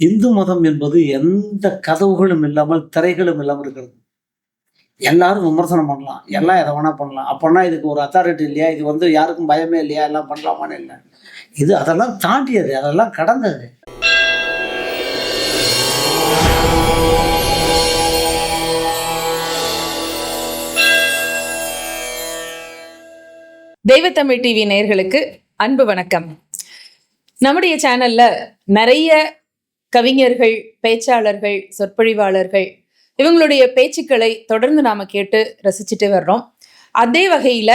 இந்து மதம் என்பது எந்த கதவுகளும் இல்லாமல் திரைகளும் இல்லாமல் இருக்கிறது. எல்லாரும் விமர்சனம் பண்ணலாம். எல்லாம் எதை வேணா பண்ணலாம். அப்போனா இதுக்கு ஒரு அத்தாரிட்டி இல்லையா? இது வந்து யாருக்கும் பயமே இல்லையா? எல்லாம் பண்ணலாமான்னு இல்லை. இது அதெல்லாம் தாண்டியது. அதெல்லாம் கடந்தது. தெய்வத்தமிழ் டிவி நேர்களுக்கு அன்பு வணக்கம். நம்முடைய சேனல்ல நிறைய கவிஞர்கள் பேச்சாளர்கள் சொற்பொழிவாளர்கள் இவங்களுடைய பேச்சுக்களை தொடர்ந்து நாம கேட்டு ரசிச்சுட்டு வர்றோம். அதே வகையில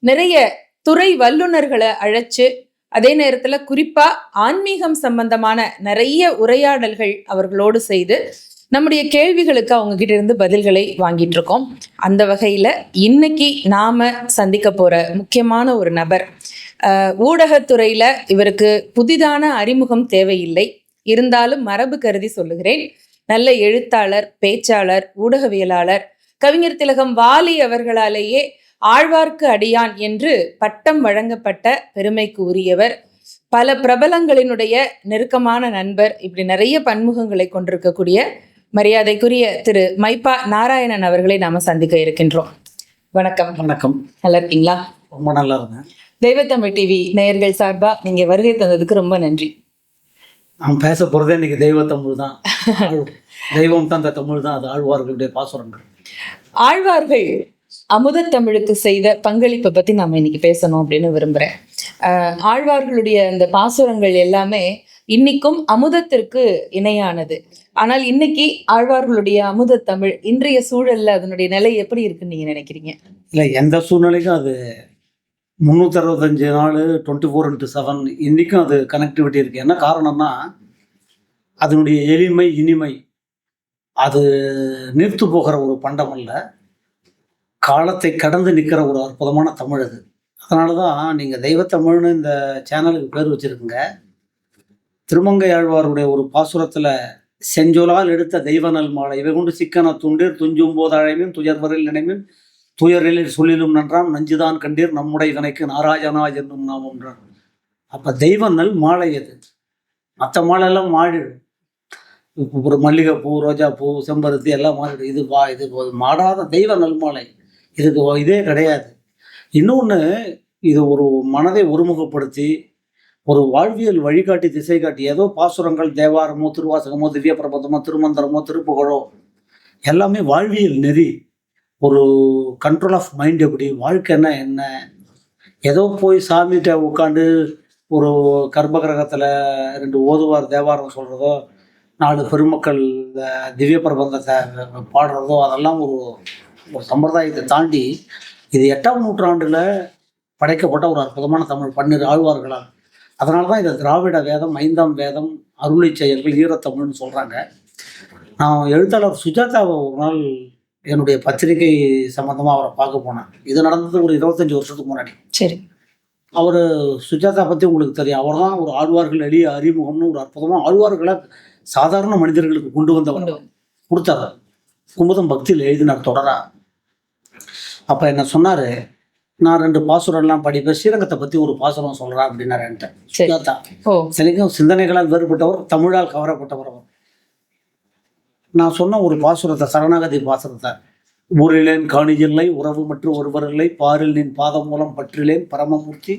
நிறைய துறை வல்லுநர்களை அழைச்சு அதே நேரத்துல குறிப்பா ஆன்மீகம் சம்பந்தமான நிறைய உரையாடல்கள் அவர்களோடு செய்து நம்முடைய கேள்விகளுக்கு அவங்க கிட்ட இருந்து பதில்களை வாங்கிட்டு இருக்கோம். அந்த வகையில இன்னைக்கு நாம சந்திக்க போற முக்கியமான ஒரு நபர் ஊடகத்துறையில இவருக்கு புதிதான அறிமுகம் தேவையில்லை. இருந்தாலும் மரபு கருதி சொல்லுகிறேன். நல்ல எழுத்தாளர் பேச்சாளர் ஊடகவியலாளர் கவிஞர் திலகம் வாலி அவர்களாலேயே ஆழ்வார்க்கு அடியான் என்று பட்டம் வழங்கப்பட்ட பெருமைக்கு உரியவர். பல பிரபலங்களினுடைய நெருக்கமான நண்பர் இப்படி நிறைய பன்முகங்களை கொண்டிருக்கக்கூடிய மரியாதைக்குரிய திரு மைப்பா நாராயணன் அவர்களை நாம சந்திக்க இருக்கின்றோம். வணக்கம். வணக்கம். நல்லா இருக்கீங்களா? ரொம்ப நல்லா இருந்தேன் தெய்வத்தமிழ் டிவி நேயர்கள் சார்பா நீங்க வருகை தந்ததுக்கு ரொம்ப நன்றி. நான் பேச போகிறதே இன்னைக்கு தெய்வ தமிழ் தான் தெய்வம் தந்த தமிழ் தான் அது ஆழ்வார்களுடைய பாசுரங்கள். ஆழ்வார்கள் அமுத தமிழுக்கு செய்த பங்களிப்பை பத்தி நாம இன்னைக்கு பேசணும் அப்படின்னு விரும்புறேன். ஆஹ் ஆழ்வார்களுடைய அந்த பாசுரங்கள் எல்லாமே இன்னைக்கும் அமுதத்திற்கு இணையானது. ஆனால் இன்னைக்கு ஆழ்வார்களுடைய அமுத தமிழ் இன்றைய சூழல்ல அதனுடைய நிலை எப்படி இருக்குன்னு நீங்க நினைக்கிறீங்க? இல்லை எந்த சூழ்நிலைக்கும் அது முந்நூற்றி அறுபத்தஞ்சு நாள் டுவெண்ட்டி ஃபோர் இன்ட்டு செவன் இன்றைக்கும் அது கனெக்டிவிட்டி இருக்குது என்ன காரணம்னா அதனுடைய எளிமை இனிமை அது நிறுத்து போகிற ஒரு பண்டம் அல்ல. காலத்தை கடந்து நிற்கிற ஒரு அற்புதமான தமிழ் அது. அதனால தான் நீங்கள் தெய்வத்தமிழ்னு இந்த சேனலுக்கு பேர் வச்சுருக்குங்க. திருமங்கை ஆழ்வாருடைய ஒரு பாசுரத்தில் செஞ்சொலால் எடுத்த தெய்வ நல் மாலை. இவை கொண்டு சிக்கன துண்டீர் துஞ்சும் போது அழைமின் துயர்வரில் நினைமையும் துயரில் சொல்லிலும் நன்றாம் நஞ்சுதான் கண்டீர் நம்முடைய கணக்கு நாராயணா என்னும் நாம் ஒன்றார் அப்போ தெய்வ நல் மாலை அது மற்ற மாலையெல்லாம் மாறிடும் இப்போ ஒரு மல்லிகைப்பூ ரோஜாப்பூ செம்பருத்தி எல்லாம் மாறிடும் இது வா இது மாடாத தெய்வ நல் மாலை இதுக்கு இதே கிடையாது. இன்னொன்று இது ஒரு மனதை ஒருமுகப்படுத்தி ஒரு வாழ்வியல் வழிகாட்டி திசை காட்டி ஏதோ பாசுரங்கள் தேவாரமோ திருவாசகமோ திவ்ய பிரபந்தமோ திருமந்திரமோ திருப்புகழோ எல்லாமே வாழ்வியல் நெறி. ஒரு கண்ட்ரோல் ஆஃப் மைண்ட் எப்படி வாழ்க்கைன்னா என்ன? ஏதோ போய் சாமிகிட்ட உட்காந்து ஒரு கர்ம கிரகத்தில் ரெண்டு ஓதுவார் தேவாரம் சொல்கிறதோ நாலு பெருமக்கள் இந்த திவ்ய பிரபந்தத்தை பாடுறதோ அதெல்லாம் ஒரு ஒரு சம்பிரதாயத்தை தாண்டி இது எட்டாம் நூற்றாண்டில் படைக்கப்பட்ட ஒரு அற்புதமான தமிழ் பன்னிரு ஆழ்வார்களால். அதனால தான் இதை திராவிட வேதம் ஐந்தாம் வேதம் அருளை செயல்கள் ஈரத்தமிழ்னு சொல்கிறாங்க நான் எழுத்தாளர் சுஜாதாவை ஒரு நாள் என்னுடைய பத்திரிகை சம்மந்தமாக அவரை பார்க்க போனேன். இது நடந்தது ஒரு இருபத்தஞ்சி வருஷத்துக்கு முன்னாடி. சரி. அவர் சுஜாதா பற்றி உங்களுக்கு தெரியும். அவர் தான் ஒரு ஆழ்வார்கள் எளிய அறிமுகம்னு ஒரு அற்புதமாக ஆழ்வார்களை சாதாரண மனிதர்களுக்கு கொண்டு வந்தவர். கொடுத்தாரு. குமுதம் பக்தியில் எழுதினார் தொடரா. அப்போ என்ன சொன்னார்? நான் ரெண்டு பாசுரம்லாம் படிப்பேன். ஸ்ரீரங்கத்தை பற்றி ஒரு பாசுரம் சொல்கிறேன் அப்படின்னாரு என்கிட்ட. சுஜாதா. சிலைக்கும் சிந்தனைகளால் வேறுபட்டவர் தமிழால் கவரப்பட்டவர் அவர். நான் சொன்ன ஒரு பாசுரத்தை சரணாகதி பாசுரத்தை. ஊரிலேன் காணியில்லை உறவு மற்றும் ஒருவர் இல்லை பாரில் நின் பாதம் மூலம் பற்றிலேன் பரமமூர்த்தி.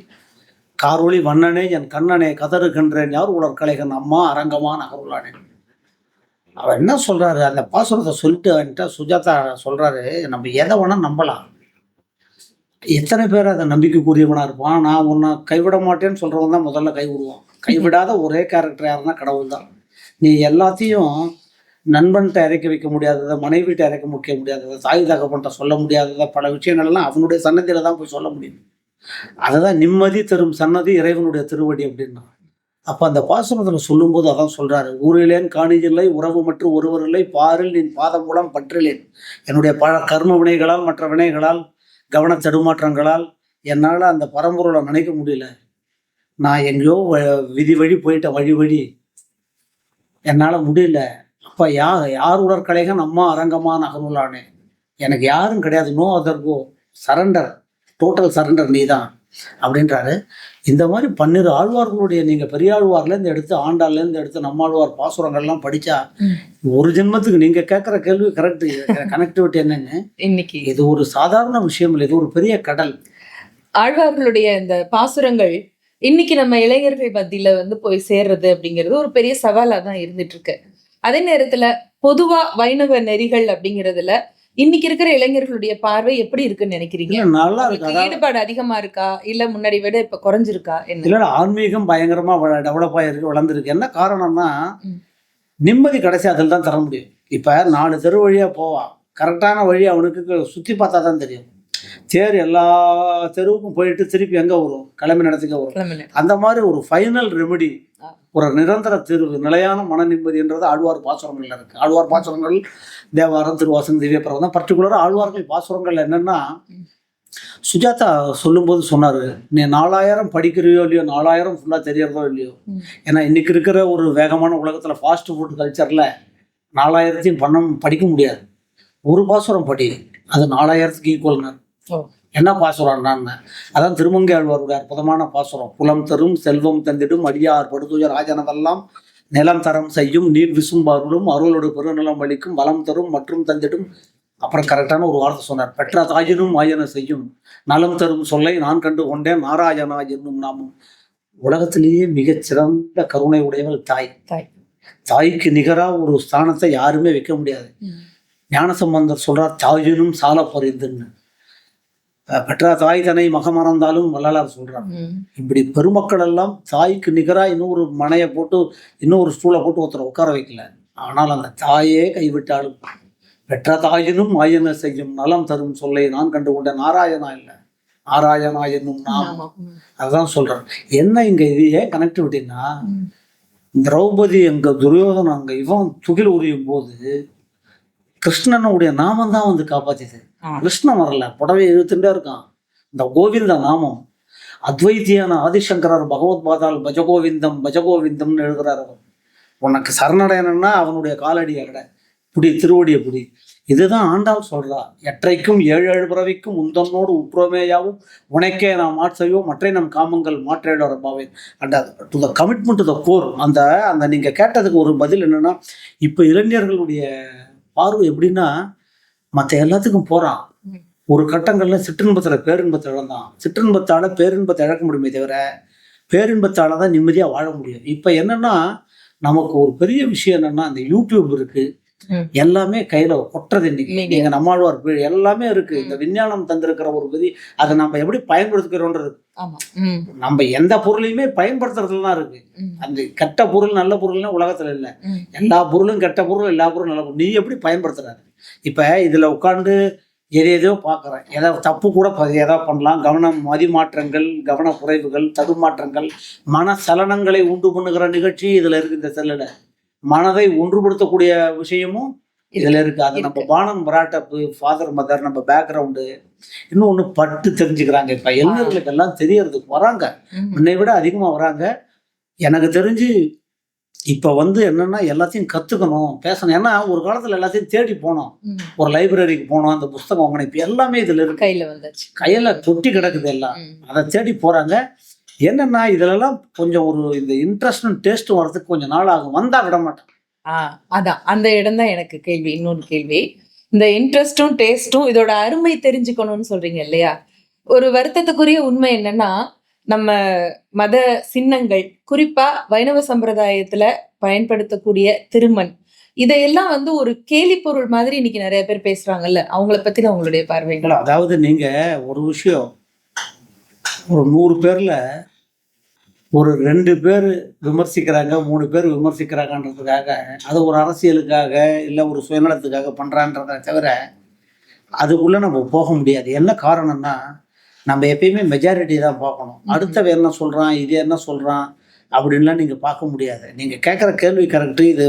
காரொளி வண்ணனே என் கண்ணனே கதறுகின்றேன் யார் உலர் கலைகன் அம்மா அரங்கமான அகருளானே. அவர் என்ன சொல்கிறாரு அந்த பாசுரத்தை சொல்லிட்டு அவன்கிட்ட சுஜாதா சொல்கிறாரு நம்ம எதை வேணால் நம்பலாம். எத்தனை பேர் அதை நம்பிக்கைக்குரியவனாக இருப்பான்? நான் உன்னை கைவிட மாட்டேன்னு சொல்கிறவன் தான் முதல்ல கைவிடுவான் கைவிடாத ஒரே கேரக்டர் யாருன்னா கடவுள் தான் நீ எல்லாத்தையும் நண்பன்கிட்ட இறக்கி வைக்க முடியாததை மனைவிட்ட இறக்க முடிக்க முடியாததை தாய் தகப்பன்ட்ட சொல்ல முடியாததை பல விஷயங்கள்லாம் அவனுடைய சன்னதியில தான் போய் சொல்ல முடியும். அதுதான் நிம்மதி தரும் சன்னதி இறைவனுடைய திருவடி அப்படின்னா. அப்போ அந்த பாசுரத்தில் சொல்லும்போது அதான் சொல்கிறாரு ஊரிலேன் காணியில்லை உறவு மற்றும் ஒருவர் இல்லை பாரில் நின் பாதம் மூலம் பற்றிலேன். என்னுடைய பல கர்ம வினைகளால் மற்ற வினைகளால் கவன தடுமாற்றங்களால் என்னால் அந்த பரம்பொருளை நினைக்க முடியல. நான் எங்கேயோ வ- விதி வழி போயிட்ட வழி வழி என்னால் முடியல. அப்போ யார் யார் உடற்கலைகன் அம்மா அரங்கமா நகருளானே எனக்கு யாரும் கிடையாது. No other go surrender total surrender நீ தான் அப்படின்றாரு. இந்த மாதிரி பன்னிரு ஆழ்வார்களுடைய நீங்கள் பெரியாழ்வார்லேருந்து எடுத்து ஆண்டாள்லேருந்து எடுத்து நம்மாழ்வார் பாசுரங்கள்லாம் படித்தா. ஒரு ஜென்மத்துக்கு நீங்கள் கேட்குற கேள்வி கரெக்ட் கனெக்டிவிட்டி என்னன்னு? இன்னைக்கு. இது ஒரு சாதாரண விஷயம் இல்லை. இது ஒரு பெரிய கடல். ஆழ்வார்களுடைய இந்த பாசுரங்கள் இன்னைக்கு நம்ம இளைஞர்கள் மத்தியில வந்து போய் சேர்றது அப்படிங்கிறது ஒரு பெரிய சவாலா தான் இருந்துட்டு இருக்கு. அதே நேரத்துல பொதுவா வைணவ நெறிகள் அப்படிங்கிறதுல இன்னைக்கு இருக்கிற இளைஞர்களுடைய பார்வை எப்படி இருக்குன்னு நினைக்கிறீங்க? நல்லா இருக்கு? ஈடுபாடு அதிகமா இருக்கா? இல்ல முன்னாடி விட இப்ப குறைஞ்சிருக்கா? இல்லை ஆன்மீகம் பயங்கரமாக டெவலப் ஆகிருக்கு வளர்ந்துருக்கு. என்ன காரணம்னா. நிம்மதி கடைசி அதில் தான் தர முடியும். இப்போ நாலு தெரு வழியாக போவான். கரெக்டான வழி அவனுக்கு சுற்றி பார்த்தா தான் தெரியும். தேர் எல்லா தெருவுக்கும் போயிட்டு திருப்பி எங்கே வரும் கிளம்பி நடத்துக்க வரும். அந்த மாதிரி ஒரு ஃபைனல் ரெமெடி. ஒரு நிரந்தர தீர்வு நிலையான மன நிம்மதின்றது ஆழ்வார் பாசுரங்கள்ல இருக்கு ஆழ்வார் பாசுரங்கள் தேவாரம் திருவாசகம் திவ்ய பிரபந்தம் பர்டிகுலராக ஆழ்வார்கள் பாசுரங்கள் என்னன்னா. சுஜாதா சொல்லும்போது சொன்னாரு நீ நாலாயிரம் படிக்கிறியோ இல்லையோ நாலாயிரம் ஃபுல்லாக தெரியறதோ இல்லையோ. ஏன்னா இன்னைக்கு இருக்கிற ஒரு வேகமான உலகத்தில் ஃபாஸ்ட் ஃபுட் கல்ச்சரில் நாலாயிரத்தையும் பண்ண படிக்க முடியாது ஒரு பாசுரம் படி அது நாலாயிரத்துக்கு ஈக்குவல்ங்க ஓ. என்ன பாசுரம் நான் அதான் திருமங்கை ஆழ்வாருடைய அற்புதமான பாசுரம். புலம் தரும் செல்வம் தந்திடும் அடியார் படுதுயர் ராஜனதெல்லாம் நிலம் தரம் செய்யும் நீர் விசும்பாருடும் அருளோடு பெருநிலம் அளிக்கும் வளம் தரும் மற்றும் தந்திடும். அப்புறம் கரெக்டான ஒரு வார்த்தை சொன்னார். பெற்ற தாயினும் ஆயன செய்யும். நலம் தரும் சொல்லை நான் கண்டு கொண்டேன் நாராயணா என்னும் நாமும். உலகத்திலேயே மிகச் சிறந்த கருணை உடையவள் தாய். தாய். தாய்க்கு நிகரா ஒரு ஸ்தானத்தை யாருமே வைக்க முடியாது. ஞானசம்பந்தர் சொல்றார் தாயினும் சால பொறிந்துன்னு. பெற்ற தாய் தன்னை மகமறந்தாலும் வள்ளலார் சொல்றார் ம். இப்படி பெருமக்கள் எல்லாம் தாய்க்கு நிகரா இன்னொரு மனையை போட்டு இன்னொரு ஸ்டூலை போட்டு ஒருத்தரை உட்கார வைக்கல ஆனால் அந்த தாயே கைவிட்டாலும் பெற்ற தாயினும் ஆயன செய்யும் நலம் தரும் சொல்லை நான் கண்டு கொண்ட நாராயணா இல்லை நாராயணா என்னும் நாம். அதுதான் சொல்றேன் என்ன இங்க இது ஏன் கனெக்டிவிட்டின்னா. திரௌபதி அங்க துரியோதனன் அங்க இவன் துகில் உரியும் போது கிருஷ்ணனுடைய நாமம் தான் வந்து காப்பாத்தியது. ஆ. கிருஷ்ணன் வரல புடவை இழுத்துட்டே இருக்கான். இந்த கோவிந்த நாமம். அத்வைத்தியான ஆதிசங்கரர் பகவத் பாதால் பஜகோவிந்தம் பஜகோவிந்தம்னு எழுதுறாரு அவர். உனக்கு சரணடையணும்னா அவனுடைய காலடி அகட. புடி திருவடியை புடி. இதுதான் ஆண்டாள் சொல்றா. எற்றைக்கும் ஏழு ஏழு பிறவிக்கும் உந்தன்னோடு உப்ரோமேயாவும் உனக்கே நாம் ஆட்சையோ மற்ற நம் காமங்கள் மாற்றேடோர Bhave and to the commitment to the core அந்த அந்த நீங்க கேட்டதுக்கு ஒரு பதில் என்னன்னா இப்போ இளைஞர்களுடைய பார்வை எப்படின்னா மற்ற எல்லாத்துக்கும் போறான் ம். ஒரு கட்டங்கள்ல சிற்றின்பத்துல பேரின்பத்தை இழந்தான் சிற்றின்பத்தால பேரின்பத்தை இழக்க முடியுமே தவிர பேரின்பத்தால தான் நிம்மதியா வாழ முடியும் இப்போ என்னன்னா நமக்கு ஒரு பெரிய விஷயம் என்னன்னா அந்த யூடியூப் இருக்கு ம். எல்லாமே கையில கொட்டுறது இன்னைக்கு. நீங்க. நம்மாழ்வார் பி- எல்லாமே இருக்கு. இந்த விஞ்ஞானம் தந்திருக்கிற ஒரு விதி அதை நம்ம எப்படி பயன்படுத்திக்கிறோன்றது. நம்ம எந்த பொருளையுமே பயன்படுத்துறதுல தான் இருக்கு. அந்த கெட்ட பொருள் நல்ல பொருள்னா உலகத்துல இல்லை. எல்லா பொருளும் கெட்ட பொருள் எல்லா பொருளும் நல்ல பொருள். நீ எப்படி பயன்படுத்துறாரு இப்ப இதுல உட்காந்து எதை எதையோ பார்க்குறேன் எதை தப்பு கூட எதா பண்ணலாம். கவனம் மதிமாற்றங்கள் கவன குறைவுகள் தடுமாற்றங்கள் மன சலனங்களை உண்டு பண்ணுகிற நிகழ்ச்சி இதுல இருக்கு இந்த செல்லுல மனதை ஒன்றுபடுத்தக்கூடிய விஷயமும் இதுல இருக்கு. அது நம்ம பானம் பராட்டப்பு ஃபாதர் மதர் நம்ம பேக்ரவுண்டு இன்னும் ஒன்று பட்டு தெரிஞ்சுக்கிறாங்க. இப்ப இளைஞர்களுக்கு எல்லாம் தெரியறதுக்கு வராங்க. முன்னை விட அதிகமாக வராங்க. எனக்கு தெரிஞ்சு இப்போ வந்து என்னன்னா எல்லாத்தையும் கற்றுக்கணும் பேசணும். ஏன்னா ஒரு காலத்தில் எல்லாத்தையும் தேடி போனோம். ஒரு லைப்ரரிக்கு போனோம் அந்த புஸ்தகம் வாங்கினோம் இப்போ எல்லாமே இதில் இருக்கு. கையில வந்தாச்சு கையில் தொட்டி கிடக்குது எல்லாம். அதை தேடி போகிறாங்க என்னன்னா இதுலலாம் கொஞ்சம் ஒரு இந்த இன்ட்ரெஸ்டும் டேஸ்ட்டும் வரதுக்கு கொஞ்சம் நாள் ஆகும் வந்தால் விட மாட்டேன். ஆ அதான். அந்த இடம் தான் எனக்கு கேள்வி இன்னொரு கேள்வி. இந்த இன்ட்ரெஸ்டும் டேஸ்ட்டும் இதோட அருமை தெரிஞ்சுக்கணும்னு சொல்றீங்க இல்லையா? ஒரு வருத்தத்துக்குரிய உண்மை என்னன்னா நம்ம மத சின்னங்கள் குறிப்பா வைணவ சம்பிரதாயத்துல பயன்படுத்தக்கூடிய திருமண் இதையெல்லாம் வந்து ஒரு கேலி பொருள் மாதிரி இன்னைக்கு நிறைய பேர் பேசுறாங்கல்ல அவங்கள பத்தி உங்களுடைய பார்வைகள். அதாவது நீங்கள் ஒரு விஷயம் ஒரு நூறு பேரில் ஒரு ரெண்டு பேர் விமர்சிக்கிறாங்க மூணு பேர் விமர்சிக்கிறாங்கன்றதுக்காக அது ஒரு அரசியலுக்காக இல்லை ஒரு சுயநலத்துக்காக பண்ணுறான்றதை தவிர அதுக்குள்ளே நம்ம போக முடியாது. என்ன காரணம்னா நம்ம எப்பயுமே மெஜாரிட்டி தான் பார்க்கணும். அடுத்தவன் என்ன சொல்கிறான் இது என்ன சொல்கிறான் அப்படின்லாம் நீங்கள் பார்க்க முடியாது. நீங்கள் கேட்குற கேள்வி கரெக்டு இது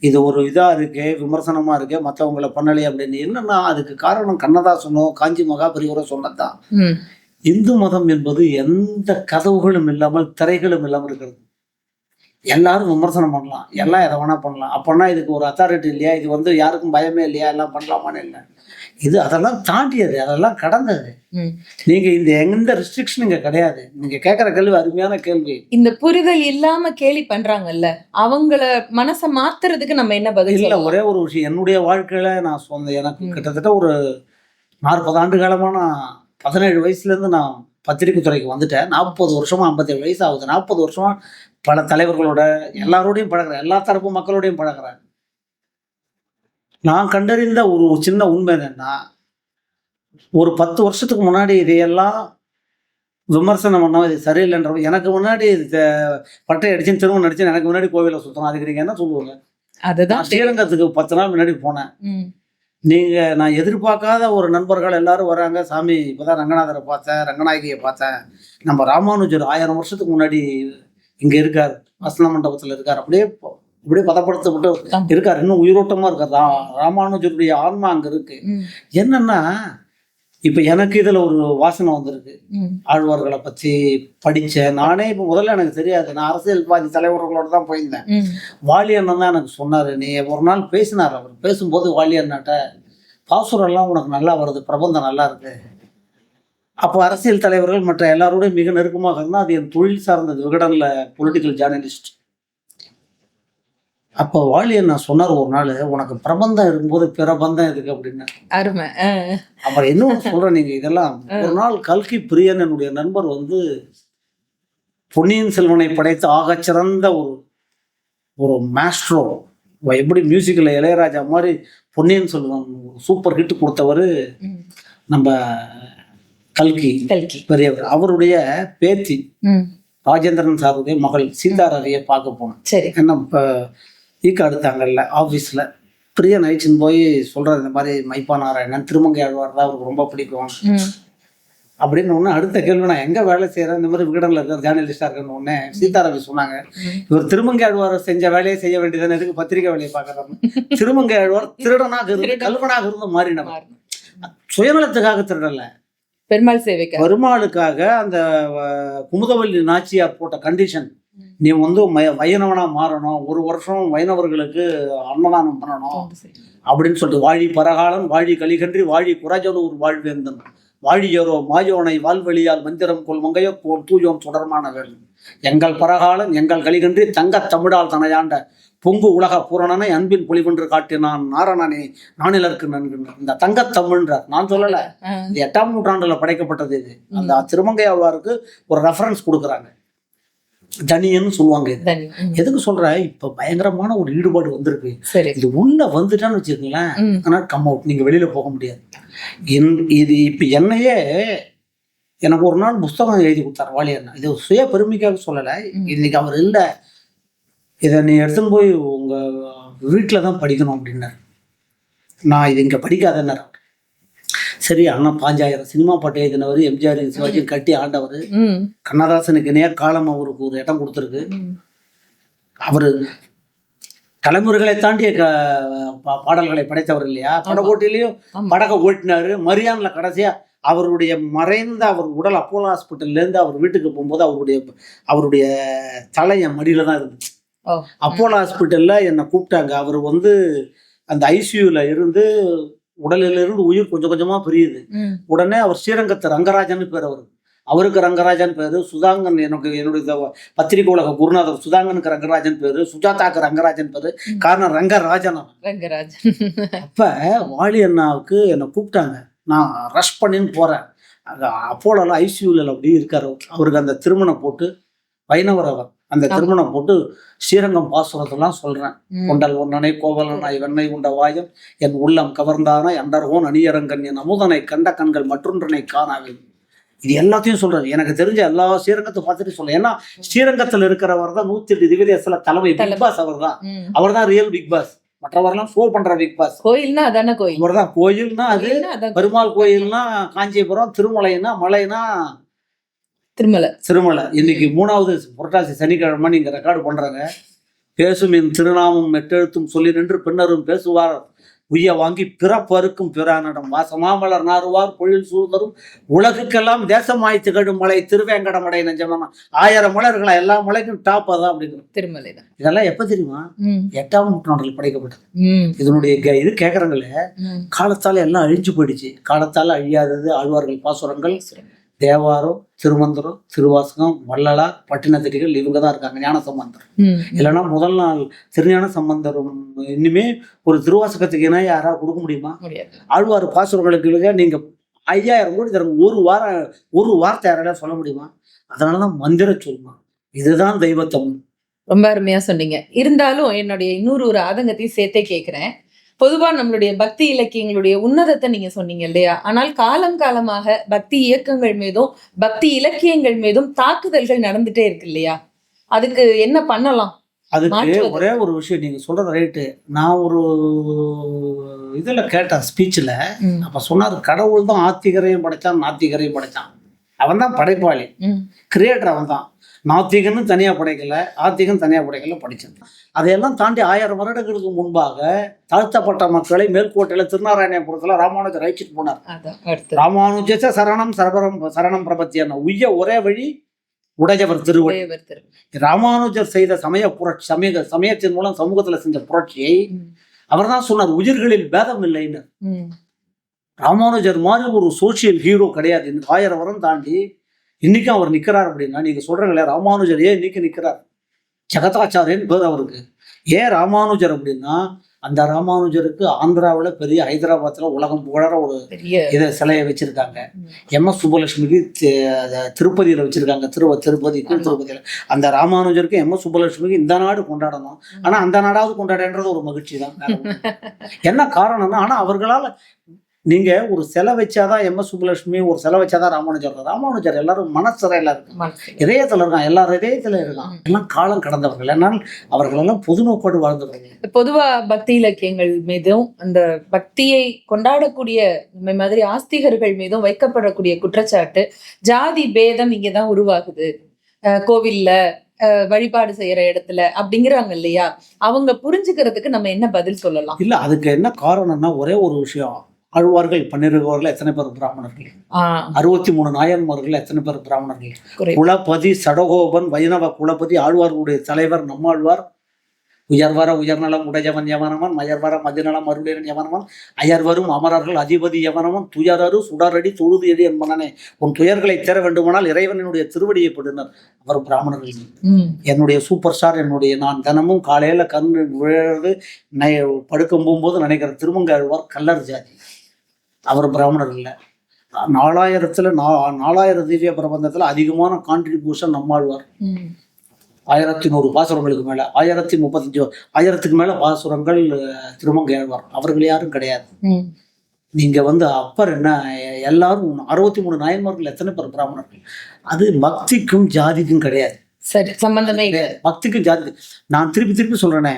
இது ஒரு இதாக இருக்கு விமர்சனமாக இருக்கு மற்றவங்கள பண்ணலை அப்படின்னு. என்னன்னா அதுக்கு காரணம் கண்ணதாசனோ காஞ்சி மகாபெரியவரோ சொன்னதுதான். ம். இந்து மதம் என்பது எந்த கதவுகளும் இல்லாமல் திரைகளும் இல்லாமல் இருக்கிறது. எல்லாரும் விமர்சனம் பண்ணலாம். எல்லாம் எதை வேணா பண்ணலாம். அப்போனா இதுக்கு ஒரு அத்தாரிட்டி இல்லையா? இது வந்து யாருக்கும் பயமே இல்லையா? எல்லாம் பண்ணலாமான்னு இல்லை. இது அதெல்லாம் தாண்டியது. அதெல்லாம் கடந்தது. நீங்க இந்த எந்த ரெஸ்ட்ரிக்ஷன் இங்க கிடையாது. நீங்க கேட்குற கேள்வி அருமையான கேள்வி. இந்த புரிதல் இல்லாம கேலி பண்றாங்கல்ல அவங்கள மனசை மாத்துறதுக்கு நம்ம என்ன பதில் இல்ல? ஒரே ஒரு விஷயம். என்னுடைய வாழ்க்கையில நான் சொந்த எனக்கு. கிட்டத்தட்ட ஒரு நாற்பது ஆண்டு காலமா நான் பதினேழு வயசுல இருந்து நான் பத்திரிக்கை துறைக்கு வந்துட்டேன். நாற்பது வருஷமா ஐம்பத்தேழு வயசு ஆகுது. நாற்பது வருஷமா பல தலைவர்களோட எல்லாரோடையும் பழகுறேன். எல்லா தரப்பு மக்களோடையும் பழகுறேன். நான் கண்டறிந்த ஒரு சின்ன உண்மை என்னன்னா ஒரு பத்து வருஷத்துக்கு முன்னாடி இதையெல்லாம் விமர்சனம் பண்ணோம் இது சரியில்லைன்ற எனக்கு முன்னாடி பட்டை அடிச்சு திரும்ப நடிச்சு எனக்கு முன்னாடி கோவிலை சுத்தணும். அதுக்கு நீங்க என்ன சொல்லுவாங்க? அதுதான் ஸ்ரீரங்கத்துக்கு பத்து நாள் முன்னாடி போனேன். ம். நீங்க நான் எதிர்பார்க்காத ஒரு நண்பர்கள் எல்லாரும் வராங்க சாமி இப்பதான் ரங்கநாதரை பார்த்தேன் ரங்கநாயகியை பார்த்தேன் நம்ம ராமானுஜர் ஆயிரம் வருஷத்துக்கு முன்னாடி இங்க இருக்கார் வசன மண்டபத்துல இருக்கார் அப்படியே அப்படியே பதப்படுத்தப்பட்டு. இருக்கார் இன்னும் உயிரோட்டமா இருக்கார் ராமானுஜருடைய ஆன்மா அங்க இருக்கு ம். என்னன்னா இப்ப எனக்கு இதுல ஒரு வாசனை வந்திருக்கு. ஆழ்வார்களை பத்தி படிச்சேன் நானே இப்ப முதல்ல எனக்கு தெரியாது. நான் அரசியல்வாதி தலைவர்களோட தான் போயிருந்தேன். வாலி அண்ணன் தான் எனக்கு சொன்னார். நீ ஒரு நாள் பேசினார். அவர் பேசும்போது வாலி அண்ணாட்ட பாசுரெல்லாம் உனக்கு நல்லா வருது பிரபந்தம் நல்லா இருக்கு. அப்போ அரசியல் தலைவர்கள் மற்ற எல்லாரோடையும் மிக நெருக்கமாக இருந்தால் அது என் தொழில் சார்ந்தது விகடனில் பொலிட்டிக்கல் ஜேர்னலிஸ்ட் அப்போ வாலி அண்ணா சொன்னார் ஒரு நாள் உனக்கு பிரபந்தம் இருக்கும்போது பிரபந்தம் எதுக்கு? அப்படின்னு. அருமை. அப்புறம் இன்னொன்று சொல்கிறேன் நீங்கள் இதெல்லாம். ஒரு நாள் கல்கி பிரியன் என்னுடைய நண்பர் வந்து பொன்னியின் செல்வனை படைத்த ஆகச்சிறந்த ஒரு ஒரு மாஸ்ட்ரோ எப்படி மியூசிக்கில் இளையராஜா மாதிரி பொன்னியின் செல்வன் சூப்பர் ஹிட் கொடுத்தவர். நம்ம கல்கி கல்கி. பெரியவர். அவருடைய பேத்தி. ராஜேந்திரன் சாருடைய மகள் சீதாரவியை பார்க்க போனேன் சரி. என்ன இப்போ ஈக்க எடுத்தாங்கல்ல ஆஃபீஸில் பிரிய நைச்சின்னு போய் சொல்கிறார் இந்த மாதிரி மைப்பா நாராயணன் திருமங்கை ஆழ்வார் தான் அவருக்கு ரொம்ப பிடிக்கும். அப்படின்னு ஒன்று அடுத்த கேள்வி நான் எங்கே வேலை செய்கிறேன் இந்த மாதிரி விகடனில் இருக்கிற ஜேர்னலிஸ்டாக இருக்கேன்னு உடனே சீதாரவி சொன்னாங்க. இவர் திருமங்கை ஆழ்வார் செஞ்ச வேலையை செய்ய வேண்டியதானே எதுக்கு பத்திரிக்கை வேலையை பார்க்குறாங்க திருமங்கை ஆழ்வார் திருடனாக இருந்து. கல்வனாக இருந்து மாறினவர். சுயநலத்துக்காக திருடல பெருமாள் சேவைக்கு பெருமாளுக்காக அந்த குமுதவல்லி நாச்சியார் போட்ட கண்டிஷன் நீ வந்து வைணவனா மாறணும். ஒரு வருஷம் வைணவர்களுக்கு அன்னதானம் பண்ணணும். அப்படின்னு சொல்லிட்டு வாழி பரகாலன் வாழி கலிகன்றி வாழி குரஜலூர் வாழ்வேந்தன் வாழியரோ மாயோனை வால்வெளியால் மந்திரம் கொள் மங்கையோ தூயோன் சுடர்மானவர்கள் எங்கள் பரகாலன் எங்கள் கலிகன்றி தங்கத் தமிழால் தனையாண்ட பொங்கு உலக பூரணனை அன்பின் பொலிவென்று காட்டினான் நாரணனே நானிலருக்கு நன்கின்ற இந்த தங்கத் தமிழ்ன்றார் நான் சொல்லல. எட்டாம் நூற்றாண்டுல படைக்கப்பட்டது இது. அந்த திருமங்கை ஆழ்வாருக்கு ஒரு ரெஃபரன்ஸ் கொடுக்குறாங்க. தனியன்னு சொல்லுவாங்க. எதுக்கு சொல்றேன் இப்ப பயங்கரமான ஒரு ஈடுபாடு வந்திருக்கு. இது உள்ள வந்துட்டான்னு வச்சுக்கோங்களேன் ம். ஆனால் கம் அவுட் நீங்கள் வெளியில் போக முடியாது. இது இப்போ என்னையே எனக்கு ஒரு நாள் புஸ்தகம் எழுதி கொடுத்தார் வாலியண்ணா இது சுய பெருமைக்காக சொல்லலை. இன்னைக்கு அவர் இல்லை. இதை நீ எடுத்துன்னு போய் உங்கள் வீட்டில் தான் படிக்கணும் அப்படின்னார். நான் இது இங்கே படிக்காதேன்னார். சரி அண்ணா பாஞ்சாயிரம் சினிமா பாட்டு எழுதினவர் எம்ஜிஆர் சிவாஜி கட்டி ஆண்டவர். கண்ணதாசனுக்கு இணையாக காலம் அவருக்கு ஒரு இடம் கொடுத்துருக்கு. அவர் தலைமுறைகளை தாண்டிய பாடல்களை படைத்தவர் இல்லையா? படகோட்டிலையும் ஆமா. படக ஓட்டினாரு. மரியான்ல கடைசியா அவருடைய மறைந்த அவர் உடல் அப்போலோ ஹாஸ்பிட்டல்ல இருந்து அவர் வீட்டுக்கு போகும்போது அவருடைய அவருடைய தலை என் மடியில தான் இருந்துச்சு. அப்போலோ ஹாஸ்பிட்டல்ல என்னை கூப்பிட்டாங்க. அவர் வந்து அந்த ஐசியூல இருந்து உடலில் இருந்து உயிர் கொஞ்சம் கொஞ்சமா பிரியுது. உடனே அவர் ஸ்ரீரங்கத்து ரங்கராஜன் பேர் அவருக்கு அவருக்கு ரங்கராஜன் பேரு சுதாங்கன் எனக்கு என்னுடைய பத்திரிகை உலக குருநாதர் சுதாங்கனுக்கு ரங்கராஜன் பேரு சுஜாதாக்கு ரங்கராஜன் பேரு காரணம் ரங்கராஜன். ரங்கராஜன். அப்ப வாலி அண்ணாவுக்கு என்னை கூப்பிட்டாங்க. நான் ரஷ் பண்ணின்னு போறேன். அங்க அப்போலோல ஐசியூல அப்படி இருக்காரு. அவர். அவருக்கு அந்த திருமணம் போட்டு வைணவர் அவர். அந்த திருமணம் போட்டு ஸ்ரீரங்கம் பாசுரத்தெல்லாம் சொல்றேன். கொண்டல் ஒன்னனை கோவலனாய் வெண்ணை உண்ட வாயம் என் உள்ளம் கவர்ந்தான அண்டர்கோன் அணியரங்கன் என் அமுதனை கண்ட கண்கள் மற்றொன்றனை காணாவே இது எல்லாத்தையும் சொல்றாரு எனக்கு தெரிஞ்ச எல்லா ஸ்ரீரங்கத்தை பார்த்துட்டு சொல்ல. ஏன்னா ஸ்ரீரங்கத்தில் இருக்கிறவர் தான் நூத்தி எட்டு திவ்யதேசல தலைமை பிக். பாஸ் அவர் தான். அவர் தான் ரியல் பிக் பாஸ். மற்றவரெல்லாம் ஷோ பண்ற பிக் பாஸ். கோயில்னா அதானே கோயில்? அவர் தான் கோயில்னா அது பெருமாள் கோயில்னா காஞ்சிபுரம் திருமலைனா மலைனா திருமலை. திருமலை. இன்னைக்கு மூணாவது புரட்டாசி சனிக்கிழமை நீங்க ரெக்கார்டு பண்றாங்க. பேசும் என் திருநாமம் மெட்டெழுத்தும் சொல்லி நின்று பின்னரும் பேசுவார். உய்ய வாங்கி பிறப்பருக்கும் பிறானிடம் வாசமாமலர் நாறுவார் பொழில் சூதரும் உலகுக்கெல்லாம் தேசமாய் திகழும் மலை திருவேங்கடமடை நெஞ்சமா ஆயிரம் மலர்களை எல்லா மலைக்கும் டாப் அதான் அப்படிங்கிறது திருமலை தான். இதெல்லாம் எப்ப தெரியுமா? எட்டாம் நூற்றாண்டில் படைக்கப்பட்டது. இதனுடைய இது கேட்குறாங்களே. காலத்தால் எல்லாம் அழிஞ்சு போயிடுச்சு. காலத்தால் அழியாதது ஆழ்வார்கள் பாசுரங்கள். தேவாரம் திருமந்திரம் திருவாசகம் வள்ளலார் பட்டினத்தடிகள் இவங்க தான் இருக்காங்க ஞான சம்பந்தர் இல்லைன்னா முதல் நாள் திருஞான சம்பந்தரும் இனிமே ஒரு திருவாசகத்துக்கு இணை யாராவது கொடுக்க முடியுமா? ஆழ்வார் பாசுரங்களுக்கு நீங்க ஐயாயிரம் கோடி தரும் ஒரு வாரம் ஒரு வார்த்தை யாராவது சொல்ல முடியுமா? அதனாலதான் மந்திர சொல்லணும் இதுதான் தெய்வத்தம். ரொம்ப அருமையா சொன்னீங்க. இருந்தாலும் என்னுடைய இன்னொரு ஒரு ஆதங்கத்தையும் சேர்த்தே கேட்கிறேன் பொதுவா நம்மளுடைய பக்தி இலக்கியங்களுடைய உன்னதத்தை நீங்க சொன்னீங்க இல்லையா? ஆனால் காலம் காலமாக பக்தி இயக்கங்கள் மீதும் பக்தி இலக்கியங்கள் மீதும் தாக்குதல்கள் நடந்துட்டே இருக்கு இல்லையா? அதுக்கு என்ன பண்ணலாம்? அதுக்கு. ஒரே ஒரு விஷயம் நீங்க சொல்றது ரைட்டு நான் ஒரு இதுல கேட்டேன் ஸ்பீச்சில் அப்ப சொன்னார் கடவுள் தான் ஆத்திகரையும் படைச்சான் நாத்திகரையும் படைச்சான். அவன் தான் படைப்பாளி. கிரியேட்டர் அவன் தான் நாத்திகன்னு தனியாக படைக்கல ஆத்திகன் தனியாக படைக்கல படிச்சது. அதையெல்லாம் தாண்டி ஆயிரம் வருடங்களுக்கு முன்பாக தாழ்த்தப்பட்ட மக்களை மேல்கோட்டையில் திருநாராயணபுரத்தில் ராமானுஜர் அழைச்சிட்டு போனார். அதான் அடுத்து ராமானுஜ சரணம் சரபரம் சரணம் பிரபத்தியான உய்ய ஒரே வழி உடையவர் திருவடி. உடையவர் திரு. ராமானுஜர் செய்த சமய புரட்சி சமய சமயத்தின் மூலம் சமூகத்தில் செஞ்ச புரட்சியை அவர் தான் சொன்னார் உயிர்களில் பேதம் இல்லைன்னு. ராமானுஜர் மாதிரி ஒரு சோஷியல் ஹீரோ கிடையாது. ஆயிரம் வரம் தாண்டி இன்னைக்கும் அவர் நிக்கிறார் அப்படின்னா நீங்க சொல்றீங்களே ராமானுஜர் ஏன் இன்னைக்கு நிக்கிறார்? ஜெகதாச்சாரியன் பேர் அவருக்கு. ஏன் ராமானுஜர் அப்படின்னா அந்த ராமானுஜருக்கு ஆந்திராவில் பெரிய ஹைதராபாத்தில் உலகம் புகழற ஒரு இதை சிலையை வச்சிருக்காங்க. எம். எஸ். சுப்பலட்சுமிக்கு திருப்பதியில் வச்சிருக்காங்க. திருவ திருப்பதி திருப்பதியில். அந்த ராமானுஜருக்கு எம். எஸ். சுப்பலட்சுமிக்கு இந்த நாடு கொண்டாடணும். ஆனா அந்த நாடாவது கொண்டாடன்றது ஒரு மகிழ்ச்சி தான். என்ன காரணம்னா ஆனா அவர்களால நீங்க ஒரு சிலை வச்சாதான் எம் எஸ் சுப்புலட்சுமி ஒரு சிலை வச்சாதான் ராமானுஜர் ராமானுஜர் எல்லாரும் மனசிறையில இருக்கு மனசுல. இதயத்துல இருக்கான் எல்லார் இதயத்துல இருக்கான் எல்லாம் காலம் கடந்தவர்கள். என்னால் அவர்கள் எல்லாம் பொது நோக்கோடு வாழ்ந்தவர்கள் பொதுவா பக்தி இலக்கியங்கள் மீதும் அந்த பக்தியை கொண்டாடக்கூடிய இந்த மாதிரி ஆஸ்திகர்கள் மீதும் வைக்கப்படக்கூடிய குற்றச்சாட்டு ஜாதி பேதம் இங்கதான் உருவாகுது. கோவில்ல வழிபாடு செய்யற இடத்துல அப்படிங்கிறாங்க இல்லையா? அவங்க புரிஞ்சுக்கிறதுக்கு நம்ம என்ன பதில் சொல்லலாம்? இல்ல அதுக்கு என்ன காரணம்னா ஒரே ஒரு விஷயம். ஆழ்வார்கள் பன்னிருகவர்கள் எத்தனை பேர் பிராமணர்கள்? அறுபத்தி மூணு நாயன்மார்கள் எத்தனை பேர் பிராமணர்கள்? குலபதி சடகோபன் வைணவ குலபதி ஆழ்வார்களுடைய தலைவர் நம்மாழ்வார். உயர்வர உயர்நலம் உடையவன் எவனவன் மயர்வர மதிநலம் அருளியன் எவனவன் அயர்வரும் அமரர்கள் அதிபதி எவனவன் துயரரு சுடரடி தொழுது எடி என்பனனே. உன் துயர்களை தேர வேண்டுமானால் இறைவனுடைய திருவடியை படுனர் அவர் பிராமணர்கள். என்னுடைய சூப்பர் ஸ்டார் என்னுடைய நான் தினமும் காலையில கண் விழுறது படுக்கும் போகும்போது நினைக்கிற திருமங்க ஆழ்வார் கல்லர் ஜாதி. அவர் பிராமணர் இல்லை. நாலாயிரத்துல நா நாலாயிரம் திவ்ய பிரபந்தத்துல அதிகமான கான்ட்ரிபியூஷன் நம்மாழ்வார் ஆயிரத்தி நூறு பாசுரங்களுக்கு மேல ஆயிரத்தி முப்பத்தஞ்சு ஆயிரத்துக்கு மேல பாசுரங்கள் திருமங்கை ஆழ்வார் அவர்கள் யாரும் கிடையாது. நீங்க வந்து அப்பர் என்ன எல்லாரும் அறுபத்தி மூணு நாயன்மார்கள் எத்தனை பேர் பிராமணர்கள்? அது பக்திக்கும் ஜாதிக்கும் கிடையாது. சரி சம்பந்தமே பக்திக்கும் ஜாதி நான் திருப்பி திருப்பி சொல்றேனே.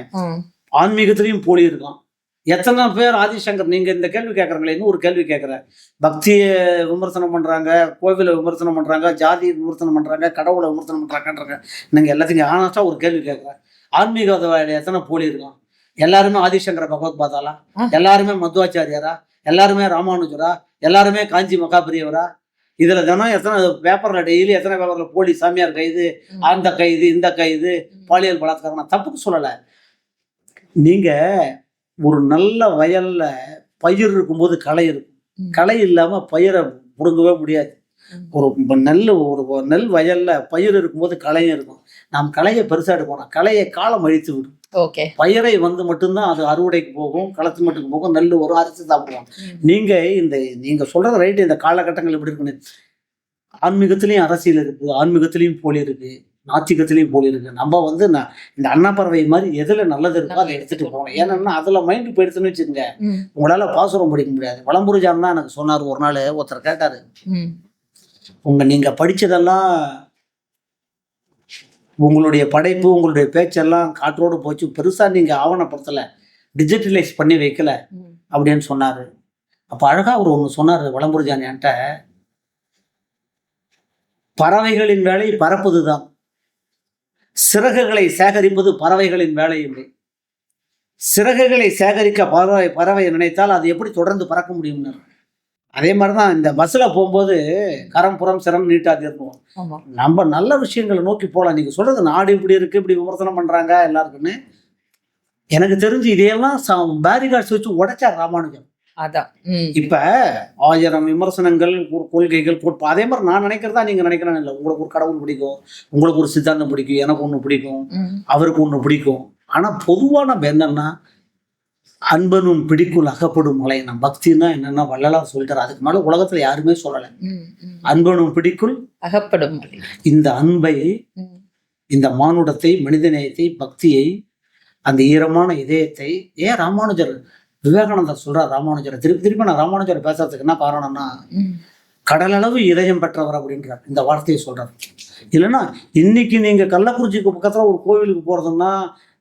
ஆன்மீகத்திலையும் போலி இருக்கான். எத்தனை பேர் ஆதிசங்கர்? நீங்க இந்த கேள்வி கேட்கறீங்களே இன்னும் ஒரு கேள்வி கேட்கறேன். பக்தியை விமர்சனம் பண்றாங்க கோவிலை விமர்சனம் பண்றாங்க ஜாதி விமர்சனம் பண்றாங்க கடவுளை விமர்சனம் பண்றாங்கன்றாங்க. நீங்க எல்லாத்தையும் ஆனஸ்டா ஒரு கேள்வி கேட்கறேன். ஆன்மீகவாதியில எத்தனை போலி இருக்கும் எல்லாருமே ஆதிசங்கர பகவத் பாதாளா ஆ. எல்லாருமே மத்வாச்சாரியாரா? எல்லாருமே ராமானுஜரா? எல்லாருமே காஞ்சி மகாபிரியவரா? இதுல தினம் எத்தனை பேப்பர்ல டெய்லி எத்தனை பேப்பர்ல போலி சாமியார் கைது. அந்த கைது இந்த கைது பாலியல் பலாத்காரம் நான் தப்புக்கு சொல்லலை. நீங்க ஒரு நல்ல வயல்ல பயிர் இருக்கும்போது களை இருக்கும். களை இல்லாம பயிரை முடுங்கவே முடியாது. ஒரு நெல் ஒரு நெல் வயல்ல பயிர் இருக்கும்போது களையும் இருக்கும். நாம் களையை பெருசா எடுக்கணும் களையை காலம் அழித்து விடும். ஓகே. பயிரை வந்து மட்டும்தான் அது அறுவடைக்கு போகும் களத்து மட்டுக்கு போகும் நெல் வரும் அரிசி சாப்பிடுவோம். நீங்க இந்த நீங்க சொல்றது ரைட்டு இந்த காலகட்டங்கள் எப்படி இருக்குன்னு. ஆன்மீகத்திலையும் அரசியல் இருக்கு ஆன்மீகத்திலையும் போலி இருக்கு. நாத்திகத்திலையும் போலி இருக்கு. நம்ம வந்து நான் இந்த அண்ணா பறவை மாதிரி எதுல நல்லது இருக்கோ அதை எடுத்துட்டு போகணும். ஏன்னா அதுல மைண்ட் போயிடுச்சுன்னு வச்சுக்கோங்க. உங்களால பாசுரம் படிக்க முடியாது. வளம்புரிஜான் தான் எனக்கு சொன்னார் ஒரு நாள் ஒருத்தர் கேட்டாரு. உங்க நீங்க படிச்சதெல்லாம் உங்களுடைய படைப்பு உங்களுடைய பேச்செல்லாம் காற்றோடு போச்சு. பெருசா நீங்க ஆவணப்படுத்தல. டிஜிட்டலைஸ் பண்ணி வைக்கல அப்படின்னு சொன்னாரு. அப்ப அழகா அவர் ஒன்று சொன்னாரு வளம்புரிஜான் என்கிட்ட பறவைகளின் வேலை பறப்பதுதான். சிறகுகளை சேகரிப்பது பறவைகளின் வேலை இல்லை சிறகுகளை சேகரிக்க பறவை பறவை நினைத்தால் அது எப்படி தொடர்ந்து பறக்க முடியும்னு. அதே மாதிரி தான் இந்த பஸ்ஸில் போகும்போது கரம் புறம் சிரம் நீட்டாக ஆமா. நம்ம நல்ல விஷயங்களை நோக்கி போகலாம் நீங்கள் சொல்கிறது நாடு இப்படி இருக்குது இப்படி விமர்சனம் பண்ணுறாங்க எல்லாருக்குன்னு எனக்கு தெரிஞ்சு இதையெல்லாம் பேரிகார்ட்ஸ் வச்சு உடைச்சார் ராமானுஜம் அதான். இப்போ ஆயிரம் விமர்சனங்கள் கொள்கைகள் கோட்பா அதே மாதிரி நான் நினைக்கிறதா நீங்கள் நினைக்கிறேன்னு இல்லை. உங்களுக்கு ஒரு கடவுள் பிடிக்கும் உங்களுக்கு ஒரு சித்தாந்தம் பிடிக்கும் எனக்கு ஒன்று பிடிக்கும் அவருக்கு ஒன்று பிடிக்கும். ஆனால் பொதுவாக நம்ம என்னன்னா அன்பனும் பிடிக்குள் அகப்படும் மலை நம்ம பக்தின்னா என்னன்னா வள்ளலார் சொல்லிட்டார். அதுக்கு மேலே உலகத்தில் யாருமே சொல்லலை. அன்பனும் பிடிக்குள் அகப்படும் இந்த அன்பை இந்த மானுடத்தை மனிதநேயத்தை பக்தியை அந்த ஈரமான இதயத்தை ஏன் ராமானுஜர் விவேகானந்தர் சொல்றார் ராமானுஜரை. திருப்பி திருப்பி நான் ராமானுஜரை பேசுறதுக்கு என்ன காரணம்னா கடலளவு இதயம் பெற்றவர் அப்படின்றார். இந்த வார்த்தையை சொல்றார். இல்லைன்னா இன்னைக்கு நீங்க கள்ளக்குறிச்சிக்கு பக்கத்துல ஒரு கோவிலுக்கு போறதுன்னா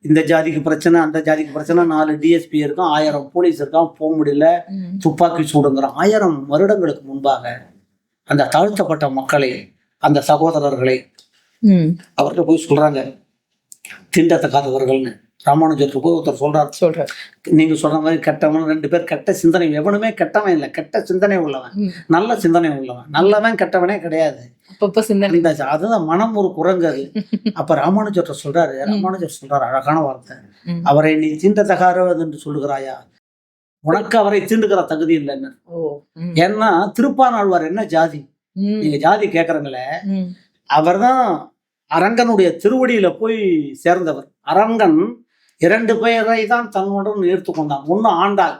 இந்த ஜாதிக்கு பிரச்சனை அந்த ஜாதிக்கு பிரச்சனை நாலு டிஎஸ்பி இருக்கான் ஆயிரம் போலீஸ் இருக்கான் போக முடியல துப்பாக்கி சூடுங்கிறான் ஆயிரம் வருடங்களுக்கு முன்பாக அந்த தாழ்த்தப்பட்ட மக்களை அந்த சகோதரர்களை அவர்கிட்ட போய் சொல்றாங்க தீண்டத்தக்காதவர்கள்னு. ராமானுஜருக்கு போய் ஒருத்தர் சொல்றார். சொல்றார். நீங்க சொல்ற மாதிரி கெட்டவன் ரெண்டு பேர் கெட்ட சிந்தனை எவனுமே கெட்டவன் இல்லை. கெட்ட சிந்தனை உள்ளவன். நல்ல சிந்தனை உள்ளவன். நல்லவன் கெட்டவனே கிடையாது. அதுதான் மனம் ஒரு குரங்கு அது. அப்ப ராமானுஜர்கிட்ட சொல்றாரு. ராமானுஜர் சொல்றாரு அழகான வார்த்தை. அவரை நீ தீண்டத்தகாரவது என்று சொல்லுகிறாயா? உனக்கு அவரை தீண்டுகிற தகுதி இல்லைன்னு ஏன்னா திருப்பானாழ்வார் என்ன ஜாதி? நீங்க ஜாதி கேக்குறங்களே. அவர்தான் அரங்கனுடைய திருவடியில போய் சேர்ந்தவர். அரங்கன் இரண்டு பெயரை தான் தன்னுடன் ஈர்த்து கொண்டான். ஒன்று ஆண்டாள்.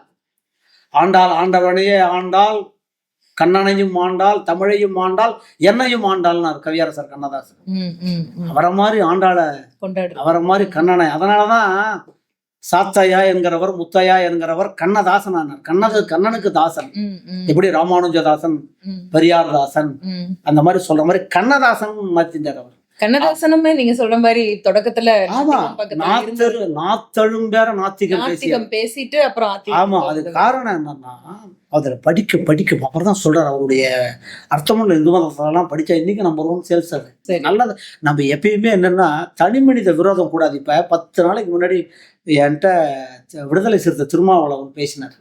ஆண்டாள் ஆண்டவனையே ஆண்டாள் கண்ணனையும் ஆண்டாள் தமிழையும் ஆண்டாள் என்னையும் ஆண்டாள்னார் கவியரசர் கண்ணதாசன். அவரை மாதிரி ஆண்டாளை அவரை மாதிரி கண்ணனை. அதனாலதான் சாத்தையா என்கிறவர் முத்தையா என்கிறவர் கண்ணதாசன் ஆனார் கண்ணது கண்ணனுக்கு தாசன். எப்படி ராமானுஜதாசன் பெரியார் தாசன் அந்த மாதிரி சொல்ற மாதிரி கண்ணதாசன் மாத்திட்டார் அவர். கண்ணதாசனமே நீங்க சொல்ற மாதிரி தொடக்கத்துல நாத்தரு நாத்தழும்பேற நாத்திகம் நாத்திகம் பேசிட்டு அப்புறம் ஆமா அது காரணம் என்னன்னா அதுல படிக்க படிக்க அப்புறம் தான் சொல்றாரு அவருடைய அர்த்தமுள்ள இந்து மதத்தெல்லாம் படிச்சா இன்னைக்கு நம்பர் ஒன் சேல்ஸ் அது. சரி. நல்லது. நம்ம எப்பயுமே என்னன்னா தனி மனித விரோதம் கூடாது. இப்ப பத்து நாளைக்கு முன்னாடி என்கிட்ட விடுதலை சிறுத்தை திருமாவளவன் பேசினார்.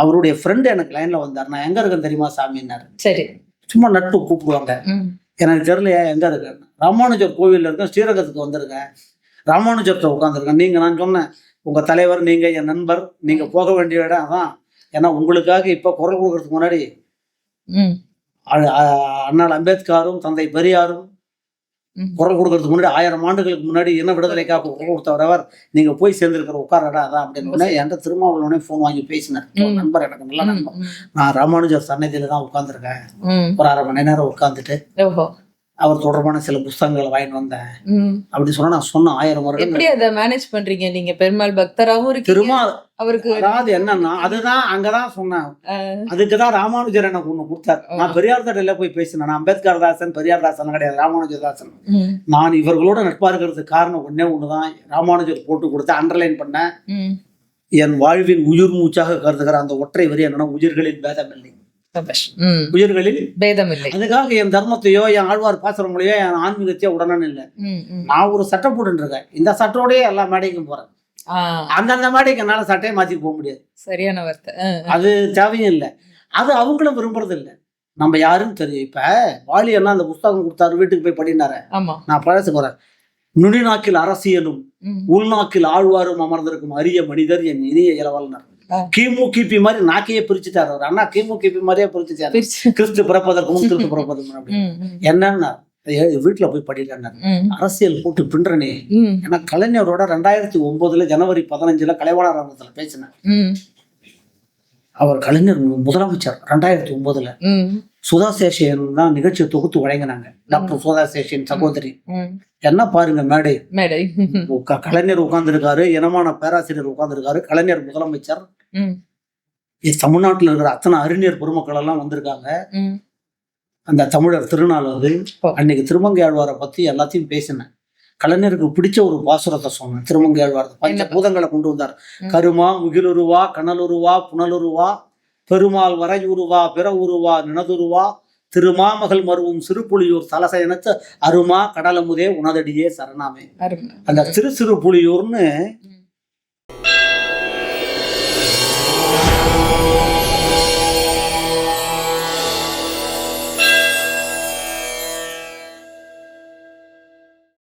அவருடைய ஃப்ரெண்டு எனக்கு லைன்ல வந்தார். நான் எங்க இருக்கேன் தெரியுமா சாமின்னாரு. சரி. சும்மா நட்பு கூப்பிடுவாங்க. எனக்கு தெரியலையா எங்க இருக்கேன் ராமானுஜர் கோவில்ல இருக்கேன் ஸ்ரீரங்கத்துக்கு வந்திருக்கேன். ராமானுஜர்கிட்ட உட்காந்துருக்கேன் நீங்க நான் சொன்னேன் உங்க தலைவர் நீங்க என் நண்பர் நீங்க போக வேண்டிய இடம் அதான். ஏன்னா உங்களுக்காக இப்ப குரல் கொடுக்கறதுக்கு முன்னாடி ம். அ- அ- அண்ணல் அம்பேத்கரும் தந்தை பெரியாரும். குரல் கொடுக்கறதுக்கு முன்னாடி ஆயிரம் ஆண்டுகளுக்கு முன்னாடி இன விடுதலைக்காக குரல் கொடுத்தவரவர் நீங்க போய் சேர்ந்திருக்கிற உட்காரடா அதான் அப்படின்னு என்கிட்ட திருமாவளவனே ஃபோன் வாங்கி பேசினார். நண்பர் எனக்கு நல்ல நண்பர். நான் ராமானுஜர் சன்னதியில தான் உட்காந்துருக்கேன். ஒரு அரை மணி நேரம் உட்காந்துட்டு அவர் தொடர்பான சில புஸ்தகங்களை வாங்கிட்டு வந்தேன். ம். அப்படி சொன்னா நான் சொன்ன ஆயிரம் வருடம் எப்படி அத மேனேஜ் பண்றீங்க நீங்க? பெருமாள் பக்தராவும் இருக்கீங்க. திருமா அவருக்கு அதாவது என்னன்னா அதுதான் அங்கதான் சொன்னேன். அதுக்குதான் ராமானுஜர் எனக்கு ஒண்ணு கொடுத்தார். நான் பெரியார் தடையில போய் பேசினேன். நான் அம்பேத்கர் தாசன் பெரியார் தாசன் கிடையாது ராமானுஜர் தாசன். நான் இவர்களோட நட்பா இருக்கிறதுக்கு காரணம் ஒண்ணே ஒண்ணுதான். ராமானுஜர் போட்டு கொடுத்து அண்டர்லைன் பண்ண ம். என் வாழ்வின் உயிர் மூச்சாக கருதுகிற அந்த ஒற்றை வரி என்னன்னா உயிர்களில் பேதமில்லை. சபாஷ். உயிர்களில் பேதம் இல்லை அதுக்காக என் தர்மத்தையோ என் ஆழ்வார் பாசுரங்களையோ என் ஆன்மீகத்தையோ உடனே இல்லை. நான் ஒரு சட்டை போட்டுட்டு இருக்கேன் இந்த சட்டோடயே எல்லா மேடைக்கும் போறேன். அந்தந்த மேடைக்கு என்னால சட்டையை மாத்தி போக முடியாது. சரியான வார்த்தை. அது தேவையும் இல்லை. அது அவங்களும் விரும்புறது இல்லை நம்ம யாருன்னு தெரியும். இப்ப வாலி என்ன அந்த புஸ்தகம் கொடுத்தாரு வீட்டுக்கு போய் படினாரு. நான் பழசு போறேன். நுனிநாக்கில் அரசியலும். உள்நாக்கில் ஆழ்வாரும் அமர்ந்திருக்கும் அரிய மனிதர் என் இனிய இளவல்னர். கிமு கிபி மாதிரி நாக்கையே பிரிச்சுட்டாரு அவர். அண்ணா கிமு கிபி மாதிரியே பிரிச்சுட்டாரு. பிரிச்சு. கிறிஸ்து பிறப்பதற்கு முன் கிறிஸ்து பிறப்பதற்கு என்னன்னா வீட்டுல போய் படிக்கிறேன் ம், அரசியல் போட்டு பின்றனே. ஏன்னா கலைஞரோட ரெண்டாயிரத்தி ஒன்பதுல ஜனவரி பதினஞ்சுல கலைவாணர் அரங்கத்துல பேசினேன் அவர் கலைஞர் முதலமைச்சர் ரெண்டாயிரத்தி ஒன்பதுல சுதா சேஷன் தான் நிகழ்ச்சியை தொகுத்து வழங்கினாங்க. டாக்டர் சுதா சேஷன் சகோதரி. என்ன பாருங்க மேடை. மேடை. கலைஞர் உட்கார்ந்திருக்காரு இனமான பேராசிரியர் உட்கார்ந்திருக்காரு கலைஞர் முதலமைச்சர் தமிழ்நாட்டுல இருக்கிற அத்தனை அறிஞர் பெருமக்கள் எல்லாம் வந்திருக்காங்க. அந்த தமிழர் திருநாள் வந்து. அன்னைக்கு திருமங்கை ஆழ்வாரை பத்தி எல்லாத்தையும் பேசினேன் கலைஞருக்கு பிடிச்ச ஒரு பாசுரத்தை சொன்னேன் திருமங்கை ஆழ்வார் பஞ்ச? பூதங்களை கொண்டு வந்தார். கருமா முகிலுருவா கனலுருவா புனலுருவா பெருமாள் வரை உருவா பிற உருவா நினதுருவா திருமாமகள் மருவும் சிறுபுலியூர் தலசயனத்து அருமா கடலமுதே உனதடியே சரணாமே. அந்த சிறு சிறு புலியூர்னு.